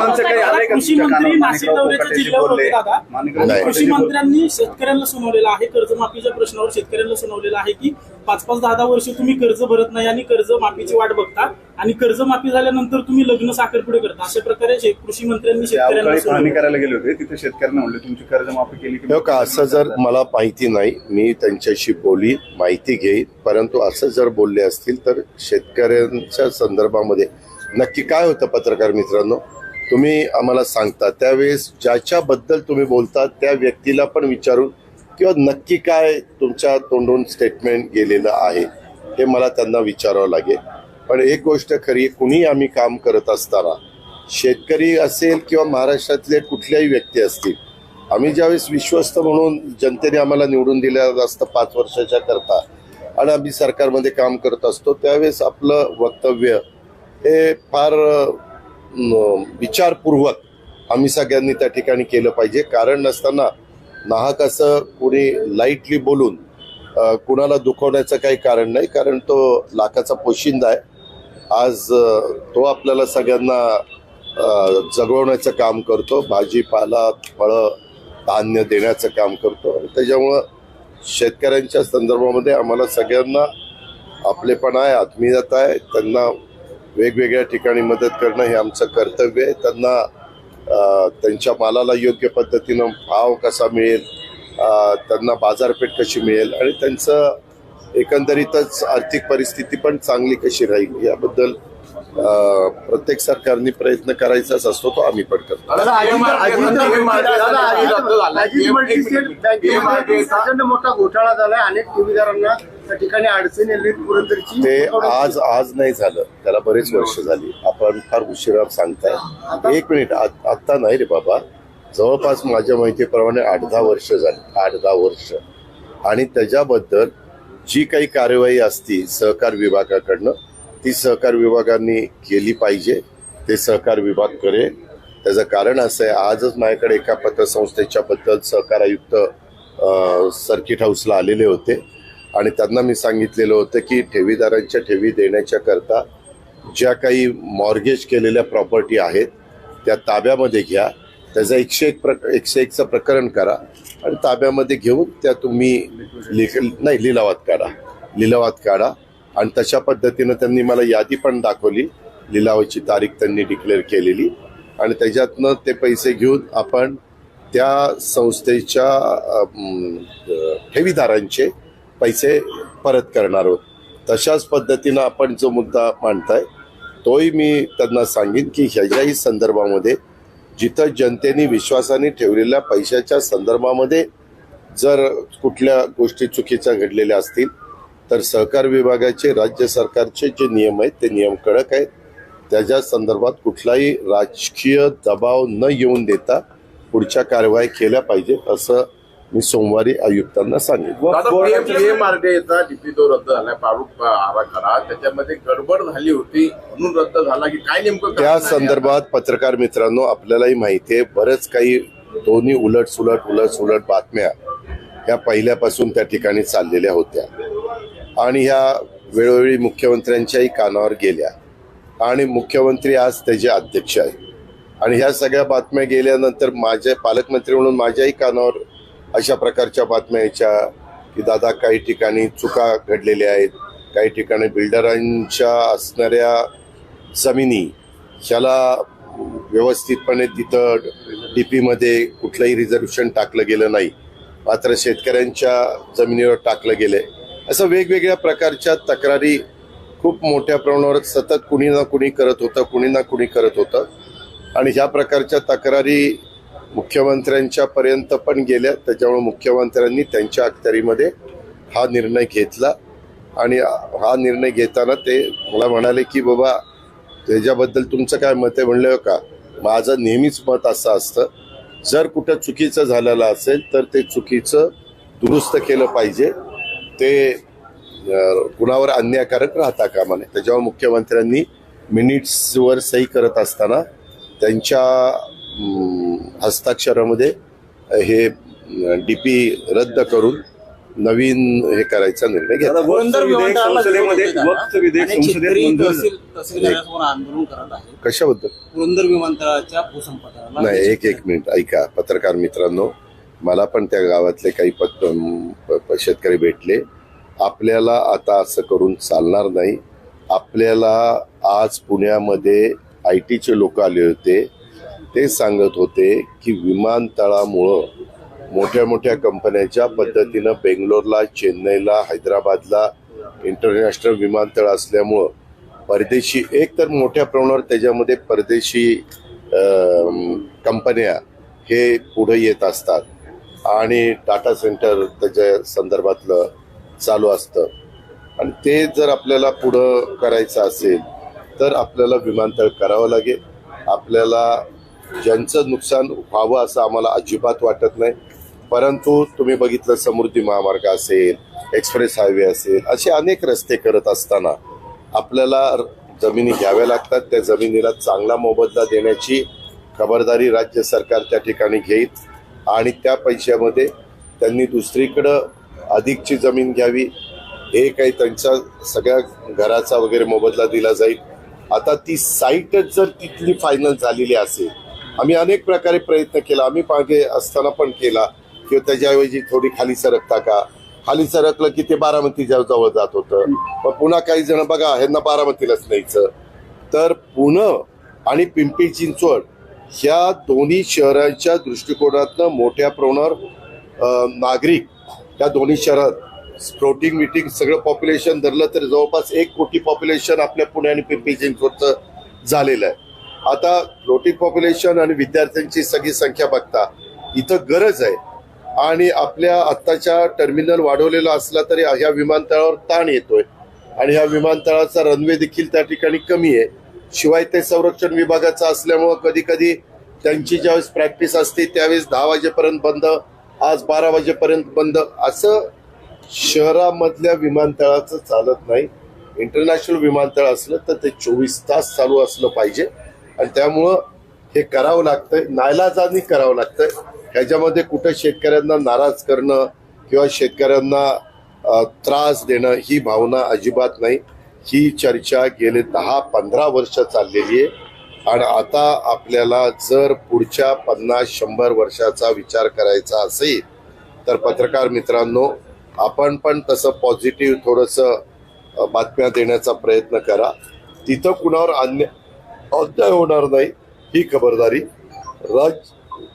साहेबांचं काही आलंय का कृषी तुमच्या मंत्री कानावर? नाशिक माणिकराव दौऱ्याच्या कोकाटेशी जिल्ह्यावर बोलले. होते दादा आणि. कृषी. मंत्र्यांनी शेतकऱ्यांना सुनावलेलं आहे कर्जमाफीच्या प्रश्नावर शेतकऱ्यांना सुनावलेलं आहे की पाच पाच दहा दहा वर्ष तुम्ही कर्ज भरत नाही आणि कर्ज माफीची वाट बघता आणि कर्जमाफी झाल्यानंतर तुम्ही लग्न साखरपुडे करता अशा प्रकारे शे- कृषी मंत्र्यांनी ते अवकाळी शेतकऱ्यांना पाहणी सुनावलं. करायला गेले होते तिथे शेतकऱ्यांना म्हणले तुमची कर्जमाफी केली की हो का असं जर मला माहिती नाही मी त्यांच्याशी बोली माहिती घेईन परंतु असं जर बोलले असतील तर शेतकऱ्यांच्या संदर्भामध्ये नक्की काय होतं पत्रकार मित्रांनो तुम्ही आम्हाला सांगता त्यावेळेस ज्याच्याबद्दल तुम्ही बोलता त्या व्यक्तीला पण विचारून किंवा नक्की काय तुमच्या तोंडून स्टेटमेंट गेलेलं आहे हे मला त्यांना विचारावं लागेल. पण एक गोष्ट खरी कुणी आम्ही काम करत असताना शेतकरी असेल किंवा महाराष्ट्रातले कुठल्याही व्यक्ती असतील आम्ही ज्यावेळेस विश्वस्त म्हणून जनतेने आम्हाला निवडून दिलं असतं पाच वर्षाच्या करता आणि आम्ही सरकारमध्ये काम करत असतो त्यावेळेस आपलं वक्तव्य हे फार विचारपूर्वक आम्ही सगळ्यांनी त्या ठिकाणी केलं पाहिजे. कारण नसताना नाहक असं कुणी लाईटली बोलून कुणाला दुखवण्याचं काही कारण नाही कारण तो लाखाचा पोशिंदा आहे. आज तो आपल्याला सगळ्यांना जगवण्याचं काम करतो. भाजीपाला फळं धान्य देण्याचं काम करतो. त्याच्यामुळं शेतकऱ्यांच्या संदर्भामध्ये आम्हाला सगळ्यांना आपलेपण आहे आत्मीयता आहे. त्यांना वेगवेगळ्या ठिकाणी मदत करणं हे आमचं कर्तव्य आहे त्यांना त्यांच्या मालाला योग्य पद्धतीनं भाव कसा मिळेल त्यांना बाजारपेठ कशी मिळेल आणि त्यांचं एकंदरीतच आर्थिक परिस्थिती पण चांगली कशी राहील याबद्दल प्रत्येक सरकारने प्रयत्न करायचाच असतो तो आम्ही पण करतो मोठा घोटाळा झालाय अनेक ठेवीदारांना त्या ठिकाणी अडचणी आली पुरंदरची. ते आज आज नाही झालं. त्याला बरेच वर्ष झाली. आपण फार उशिरा सांगताय. एक मिनिट. आत्ता नाही रे बाबा. जवळपास माझ्या माहितीप्रमाणे आठ दहा वर्ष झाली. आठ दहा वर्ष. आणि त्याच्याबद्दल जी काही कार्यवाही असती सहकार विभागाकडनं ती सहकार विभागाने केली पाहिजे. ते सहकार विभाग करेल. त्याचं कारण असं आहे आजच माझ्याकडे एका पतसंस्थेच्या बद्दल सहकार आयुक्त सर्किट हाऊसला आलेले होते. आणि त्यांना मी सांगितलेलं होतं की ठेवीदारांच्या ठेवी देण्याच्या करता ज्या काही मॉर्गेज केलेल्या प्रॉपर्टी आहेत त्या ताब्यामध्ये घ्या. त्याचं एकशे एक प्रक एकशे एकचं प्रकरण करा आणि ताब्यामध्ये घेऊन त्या तुम्ही लिख नाही लिलावात काढा. लिलावात काढा आणि तशा पद्धतीनं त्यांनी मला यादी पण दाखवली. लिलावाची तारीख त्यांनी डिक्लेअर केलेली आणि त्याच्यातनं ते पैसे घेऊन आपण त्या संस्थेच्या ठेवीदारांचे पैसे परत करणार आहोत. तशाच पद्धतीनं आपण जो मुद्दा मांडताय तोही मी त्यांना सांगेन की ह्याच्याही संदर्भामध्ये जिथं जनतेने विश्वासाने ठेवलेल्या पैशाच्या संदर्भामध्ये जर कुठल्या गोष्टी चुकीच्या घडलेल्या असतील तर सहकार विभागाचे राज्य सरकारचे जे नियम आहेत ते नियम कडक आहेत. त्याच्या संदर्भात कुठलाही राजकीय दबाव न येऊन देता पुढच्या कारवाई केल्या पाहिजेत असं मी सोमवारी आयुक्तांना तो रद्द झालाय प्रारूप आराखडा त्याच्यामध्ये गडबड झाली होती म्हणून रद्द झाला की काय नेमकं त्या? संदर्भात पत्रकार मित्रांनो आपल्यालाही माहिती आहे बरंच काही दोन्ही उलट सुलट उलट सुलट बातम्या ह्या पहिल्यापासून त्या ठिकाणी चाललेल्या होत्या. आणि ह्या वेळोवेळी मुख्यमंत्र्यांच्याही कानावर गेल्या. आणि मुख्यमंत्री आज त्याचे अध्यक्ष आहेत. आणि ह्या सगळ्या बातम्या गेल्यानंतर माझे पालकमंत्री म्हणून माझ्याही कानावर अशा प्रकारच्या बातम्या यायच्या की दादा काही ठिकाणी चुका घडलेल्या आहेत काही ठिकाणी बिल्डरांच्या असणाऱ्या जमिनी ज्याला व्यवस्थितपणे तिथं डी पीमध्ये कुठलंही रिझर्वेशन टाकलं गेलं नाही मात्र शेतकऱ्यांच्या जमिनीवर टाकलं गेलं आहे असं वेगवेगळ्या प्रकारच्या तक्रारी खूप मोठ्या प्रमाणावर सतत कुणी ना कुणी करत होतं कुणी ना कुणी करत होतं. आणि ह्या प्रकारच्या तक्रारी मुख्यमंत्र्यांच्या पर्यंत पण गेल्या. त्याच्यामुळे मुख्यमंत्र्यांनी त्यांच्या अखत्यारीमध्ये हा निर्णय घेतला. आणि हा निर्णय घेताना ते मला म्हणाले की बाबा त्याच्याबद्दल तुमचं काय मत आहे? म्हणलं का? माझं नेहमीच मत असं असतं. जर कुठं चुकीचं झालेलं असेल तर ते चुकीचं दुरुस्त केलं पाहिजे. ते कुणावर अन्यायकारक राहता कामा नये. त्याच्यावर मुख्यमंत्र्यांनी मिनिट्सवर सही करत असताना त्यांच्या हस्ताक्षरामध्ये हे डी पी रद्द करून नवीन हे करायचा निर्णय घेतला. कशाबद्दल? पुरंदर विमानतळाच्या नाही एक एक मिनिट ऐका. पत्रकार मित्रांनो मला पण त्या गावातले काही पत प- प- शेतकरी भेटले. आपल्याला आता असं करून चालणार नाही. आपल्याला आज पुण्यामध्ये आय टीचे लोक आले होते. ते सांगत होते की विमानतळामुळं मोठ्या मोठ्या कंपन्याच्या पद्धतीनं बेंगलोरला चेन्नईला हैदराबादला इंटरनॅशनल विमानतळ असल्यामुळं परदेशी एक तर मोठ्या प्रमाणावर त्याच्यामध्ये परदेशी कंपन्या हे पुढे येत असतात आणि टाटा सेंटर त्याच्या संदर्भातलं चालू असतं. आणि ते जर आपल्याला पुढं करायचं असेल तर आपल्याला विमानतळ करावं लागेल. आपल्याला ज्यांचं नुकसान व्हावं असं आम्हाला अजिबात वाटत नाही. परंतु तुम्ही बघितलं समृद्धी महामार्ग असेल एक्सप्रेस हायवे असेल असे अनेक रस्ते करत असताना आपल्याला जमिनी घ्याव्या लागतात. त्या जमिनीला चांगला मोबदला देण्याची खबरदारी राज्य सरकार त्या ठिकाणी घेईल आणि त्या पैशामध्ये त्यांनी दुसरीकडं अधिकची जमीन घ्यावी. हे काही त्यांचा सगळ्या घराचा वगैरे मोबदला दिला जाईल. आता ती साईटच जर तिथली फायनल झालेली असेल आम्ही अनेक प्रकारे प्रयत्न केला. आम्ही मागे असताना पण केला. किंवा त्याच्याऐवजी थोडी खाली सरकता का? खाली सरकलं की ते बारामतीच्या जवळ जात होतं. मग पुन्हा काही जण बघा ह्यांना बारामतीलाच न्यायचं. तर पुणे आणि पिंपरी चिंचवड ह्या दोन्ही शहरांच्या दृष्टिकोनातनं मोठ्या प्रमाणावर नागरिक या दोन्ही शहरात स्प्रोटिंग मिटिंग सगळं पॉप्युलेशन धरलं तर जवळपास एक कोटी पॉप्युलेशन आपल्या पुणे आणि पिंपरी चिंचवडचं झालेलं आहे. आता फ्लोटिंग पॉप्युलेशन आणि विद्यार्थ्यांची सगळी संख्या बघता इथं गरज आहे. आणि आपल्या आत्ताच्या टर्मिनल वाढवलेला असला तरी ह्या विमानतळावर ताण येतोय. आणि ह्या विमानतळाचा रनवे देखील त्या ठिकाणी कमी आहे. शिवाय ते संरक्षण विभागाचं असल्यामुळं कधी कधी त्यांची ज्यावेळेस प्रॅक्टिस असते त्यावेळेस दहा वाजेपर्यंत बंद आज बारा वाजेपर्यंत बंद असं शहरामधल्या विमानतळाचं चालत नाही. इंटरनॅशनल विमानतळ असलं तर ते चोवीस तास चालू असलं पाहिजे. आणि त्यामुळं हे करावं लागतंय नायलाजानी करावं लागतंय. ह्याच्यामध्ये कुठं शेतकऱ्यांना नाराज करणं किंवा शेतकऱ्यांना त्रास देणं ही भावना अजिबात नाही. ही चर्चा गेले दहा पंधरा वर्ष चाललेली आहे. आणि आता आपल्याला जर पुढच्या पन्नास शंभर वर्षाचा विचार करायचा असेल तर पत्रकार मित्रांनो आपण पण तसं पॉझिटिव्ह थोडंसं बातम्या देण्याचा प्रयत्न करा. तिथं कुणावर अन्य अन्याय होणार नाही ही खबरदारी राज्य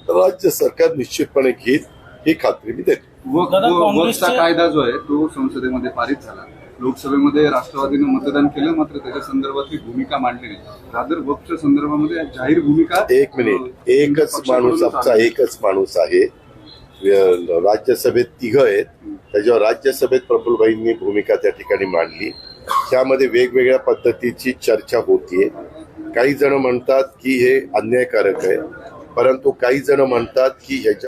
राज्य सरकार निश्चितपणे घेईल ही खात्री मी देतो. वक- दादा, व- काँग्रेसचे- वक्फचा कायदा जो आहे तो संसदेमध्ये पारित झाला. लोकसभेमध्ये राष्ट्रवादीने मतदान केलं मात्र त्याच्या संदर्भात ही भूमिका मांडली नाही. रादर वक्फच्या संदर्भामध्ये जाहीर भूमिका एक मिनिट. एकच माणूस आमचा. एकच माणूस आहे. राज्यसभेत तिघ आहेत. त्याच्यावर राज्यसभेत प्रफुल्लभाईंनी भूमिका त्या ठिकाणी मांडली. त्यामध्ये वेगवेगळ्या पद्धतीची चर्चा होतीये. काही जण म्हणतात की हे अन्यायकारक आहे परंतु काही जण म्हणतात की ह्याच्या